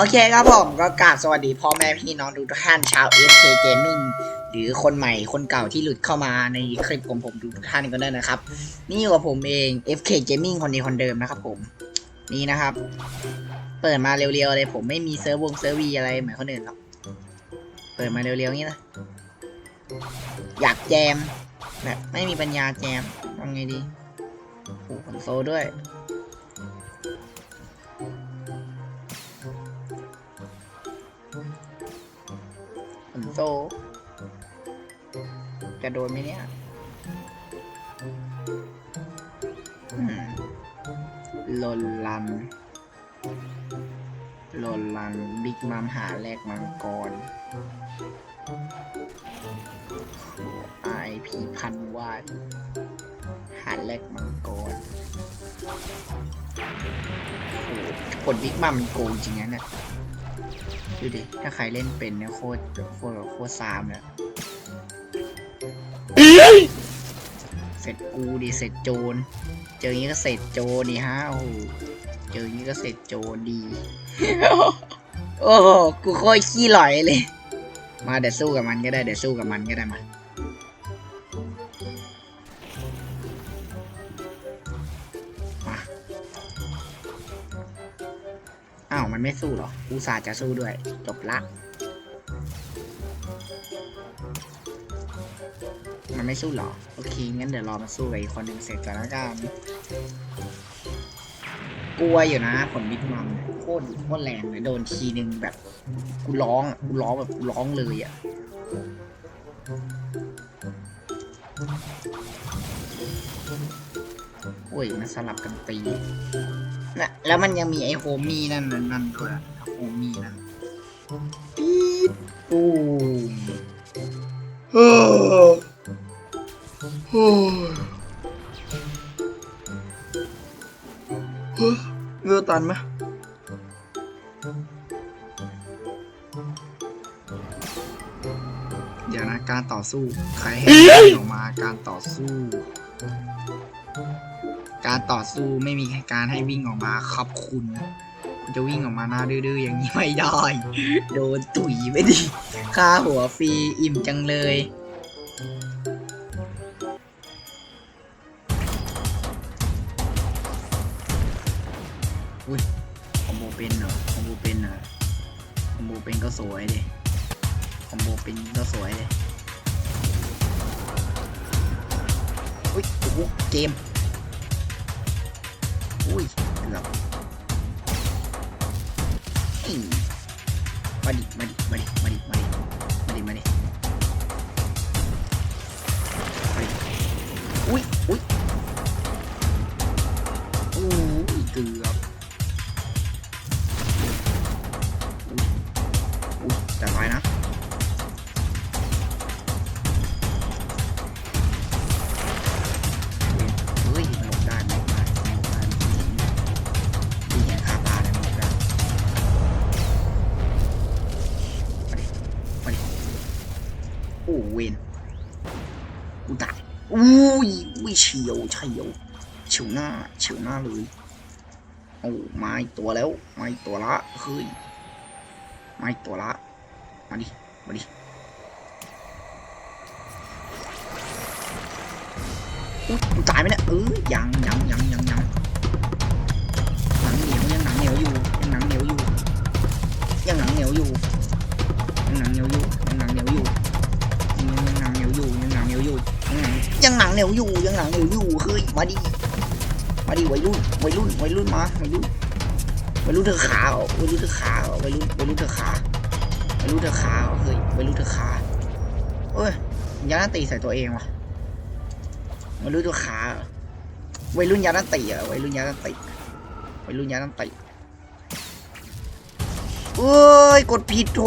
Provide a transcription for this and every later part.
โอเคครับผมก็กราบสวัสดีพ่อแม่พี่น้องทุกท่านชาว FK Gaming หรือคนใหม่คนเก่าที่หลุดเข้ามาในคลิปของผมทุกท่านก็ได้นะครับ นี่อยู่กับผมเอง FK Gaming คนนี้คนเดิมนะครับผม นี่นะครับ เปิดมาเร็วๆเลยผมไม่มีเซิร์ฟวงเซิร์ฟวีอะไรเหมือนคนอื่นหรอกเปิดมาเร็วๆงี้นะอยากแจมแบบไม่มีปัญญาแจมทำไงดีโอ้โหคอนโซลด้วย โซจะโดนไหมเนี่ยลนลันลนลัน บิ๊กมัมหาแลกมังกรไอพีพันวาดหาแลกมังกรโอ้โหกดบิ๊กมัมมันโกงจริงนะเนี่ย ดูดิ ถ้าใครเล่นเป็นเนี่ยโคตรโคตรโคตรซามเลยเสร็จกูดิเสร็จโจร เจออย่างนี้ก็เสร็จโจรดีฮะโอ้โหเจออย่างนี้ก็เสร็จโจรดี โอ้โห กูโคตรขี้หลอยเลย มาเดี๋ยวสู้กับมันก็ได้ เดี๋ยวสู้กับมันก็ได้มามา อ้าวมันไม่สู้หรออุตส่าห์จะสู้ด้วย จบละ มันไม่สู้หรอ โอเค งั้นเดี๋ยวรอมาสู้กับอีกคนหนึ่งเสร็จก่อนแล้วกันกลัวอยู่นะผลบิ๊กมัมโคตรโคตรแรงเลยโดนทีนึงแบบกูร้องกูร้องแบบกูร้องเลยอะโอ้ยมันสลับกันตี นะแล้วมันยังมีไอ้โฮมี่นั่นนั่นนั่นด้วยอะโฮมี่นั่นปี๊ดปูมเฮ้อโอ้ยเฮ้ยเงือตันไหมเดี๋ยวนะการต่อสู้ ใครให้วิ่งออกมาการต่อสู้การ ต่อสู้ไม่มีการให้วิ่งออกมาขอบคุณคุณจะวิ่งออกมาหน้าดื้อๆอย่างนี้ไม่ได้ โดนตุ๋ยไม่ดีค่าหัวฟรีอิ่มจังเลยอุ้ยคอมโบเป็นเหรอคอมโบเป็นเหรอคอมโบเป็นก็สวยเลยคอมโบเป็นก็สวยเลยอุ้ยโอ้โหเกม อุ้ยเกือบอีมาดิมาดิมาดิมาดิมาดิมาดิมาดิมาดิอุ้ยอุ้ย อ้เวนกูตายอุ้ยอุ้ยเฉียวเฉียวเฉียวหน้าเฉียวหน้าเลยโอ้มาตัวแล้วมาตัวละเฮ้ยมาตัวละมาดิมาดิอุ๊ยกูตายไหมเนี่ยเออยังยังยังยังยังหนังเหนียวยังหนังเหนียวอยู่ยังหนังเหนียวอยู่ยังหนังเหนียวอยู่ยังหนังเหนียวอยู่ยังหนังเหนียวอยู่ ยังหนังเหนียวอยู่ยังหนังเหนียวอยู่เฮ้ยมาดิมาดิวัยรุ่นวัยรุ่นวัยรุ่นมาวัยรุ่นวัยรุ่นเธอขาเหรอวัยรุ่นเธอขาเหรอวัยรุ่นวัยรุ่นเธอขาวัยรุ่นเธอขาเฮ้ยวัยรุ่นเธอขาเอ้ยยันตีใส่ตัวเองว่ะวัยรุ่นตัวขาเหรอวัยรุ่นยาดันติเหรอวัยรุ่นยาดันติวัยรุ่นยาดันติเอ้ยกดผิดโถ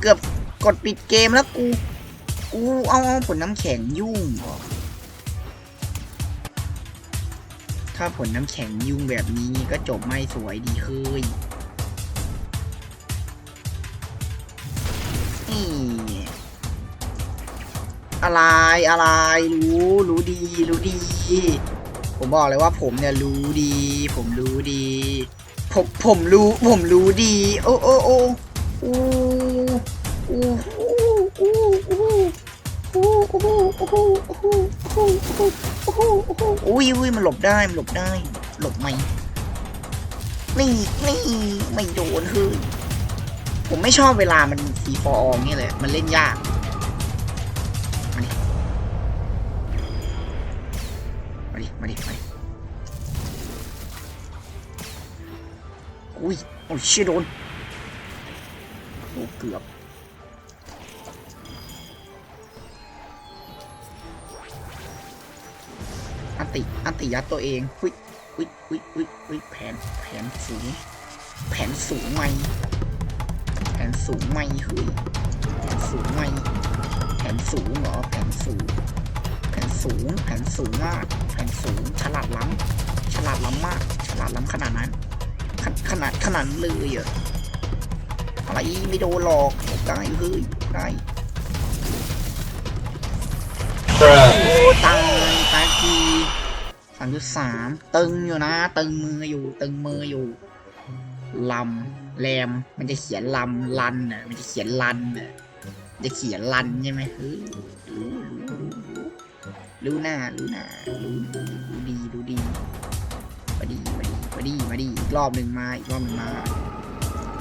เกือบกดปิดเกมแล้วกู อู้เอาเอาผลน้ำแข็งยุ่ง ถ้าผลน้ำแข็งยุ่งแบบนี้ก็จบไม่สวยดีเฮ้ยนี่อะไรอะไรรู้รู้ดีรู้ดี ผมบอกเลยว่าผมเนี่ยรู้ดี ผมรู้ดี ผมผมรู้ผมรู้ดี โอ้โอ้โอ้อู้อู้ โอ้โหโอ้โหโอ้โหโอ้โหโอ้โหโอ้โหโอ้ยอุ้ยมันหลบได้มันหลบได้ หลบไหมนี่นี่ไม่โดนเฮ้ยผมไม่ชอบเวลามันสีฟอองนี่เลยมันเล่นยากมาดิมาดิมาดิมาดิอุ้ยโอ้ยเชี่ยโดนโอ้เกือบ ติอันติยัดตัวเองอุ้ยอุ้ยอุ้ยอุ้ยอุ้ยแผนแผนสูง แผนสูงไหมแผนสูงไหมเฮ้ยแผนสูงไหมแผนสูงเหรอแผนสูงแผนสูงแผนสูงมากแผนสูงฉลาดล้ำฉลาดล้ำมาก ฉลาดล้ำขนาดนั้น ขนขนาดขนาดนั้นเลยเหรออะไรไม่โดนหรอกได้เฮ้ยได้ Bruh. โอ้ตายตายทีสามจุดสามตึงอยู่นะ ตึงมืออยู่ตึงมืออยู่ลำแรมมันจะเขียนลำลันน่ะมันจะเขียนลันน่ะจะเขียนลันใช่ไหมเฮ้ยรู้รู้รู้รู้รู้หน้ารู้หน้ารู้รู้ดีรู้ดีมาดีมาดีมาดีมาดีอีกรอบหนึ่งมาอีกรอบหนึ่งมา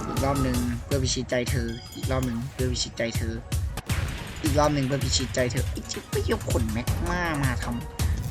อีกรอบหนึ่งเพื่อพิชิตใจเธอ อีกรอบหนึ่งเพื่อพิชิตใจเธอ อีกรอบหนึ่งเพื่อพิชิตใจเธอไอ้เจ๊ไปยกขนแม็กมามาทำ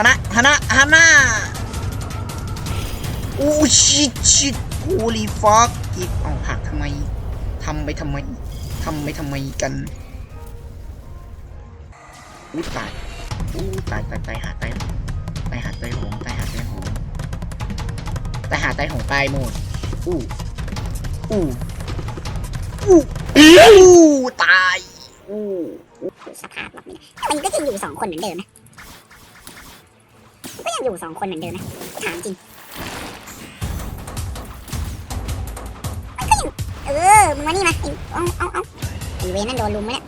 ฮานะฮานะฮานะโอ้ชิตชิตโอลีฟักกิดเอาหักทำไมทำไปทำไมทำไปทำไมกันอู้ตายอู้ตายตายตายหาตายตายหาตายหงตายหาตายหงตายหาตายหงตายหมดอู้อู้อู้อู้ตายอู้สภาพแบบนี้มันก็ยังอยู่สองคนเหมือนเดิมนะ ก็ยังอยู่สองคนเหมือนเดิมนะถามจริงมันก็ยังเออมึงมานี่มาเอาเอาเอาอีเวนนั่นโดนลุมไหมเนี่ย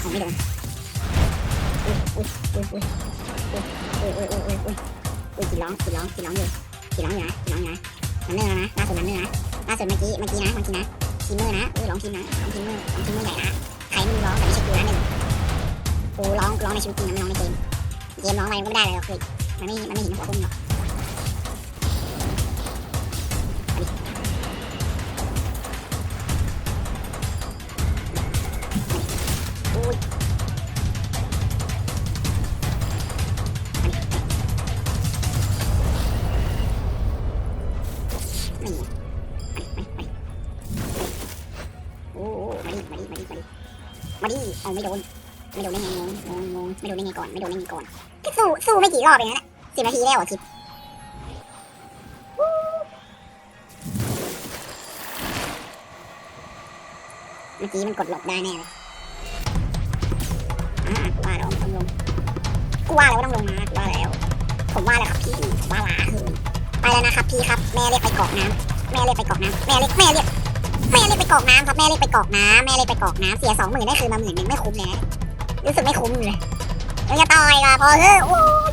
อาไม่โดนอุ้ยอุ้ยอุ้ยอุ้ยอุ้ยอุ้ยอุ้ยอุ้ยอุ้ยอุ้ยกี่ร้องกี่ร้องกี่ร้องอยู่กี่ร้องอยู่นะกี่ร้องอยู่นะมันเนื้อนะล่าสุดมันเนื้อนะล่าสุดเมื่อกี้เมื่อกี้นะเมื่อกี้นะ ทีมเมอร์นะอุ้ร้องทีมนะร้องทีมเมอร์ร้องทีมเมอร์ใหญ่นะใครมึงร้องแต่ไม่เช่กูนะหนึ่งกูร้องร้องในชีวิตจริงนะไม่ร้องในเกมเกมร้องไปมันก็ไม่ได้เลยหรอกคือมันไม่มันไม่เห็นหัวพุ่มหรอก โอ้โหมาดิมาดิมาดิมาดิมาดิเอาไม่โดนไม่โดนได้ไงงงงงงงไม่โดนได้ไงก่อนไม่โดนได้ไงก่อนสู้สู้ไม่กี่รอบเองนะสิบนาทีแล้วอะคิดเมื่อกี้มันกดหลบได้แน่เลยอ่ากูว่าแล้วต้องลงกูว่าแล้วต้องลงนะกูว่าแล้ว ผมว่าแล้วครับพี่ว่าลาคือไปแล้วนะครับพี่ครับ แม่เรียกไปกรอกน้ำแม่เรียกไปกรอกน้ำแม่เรียกแม่เรียก แม่เรียกไปกอกน้ำครับแม่เรียกไปกอกน้ำแม่เรียกไปกอกน้ำเสียสองหมื่นได้คืนมาหมื่นหนึ่งไม่คุ้มเลยรู้สึกไม่คุ้มเลยเราจะต่อยก็พอเถอะโอ้ย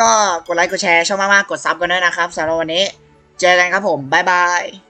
ก็กดไลค์กดแชร์ช่องมากๆกดซับกันด้วยนะครับสำหรับวันนี้ เจอกันครับผมบ๊ายบาย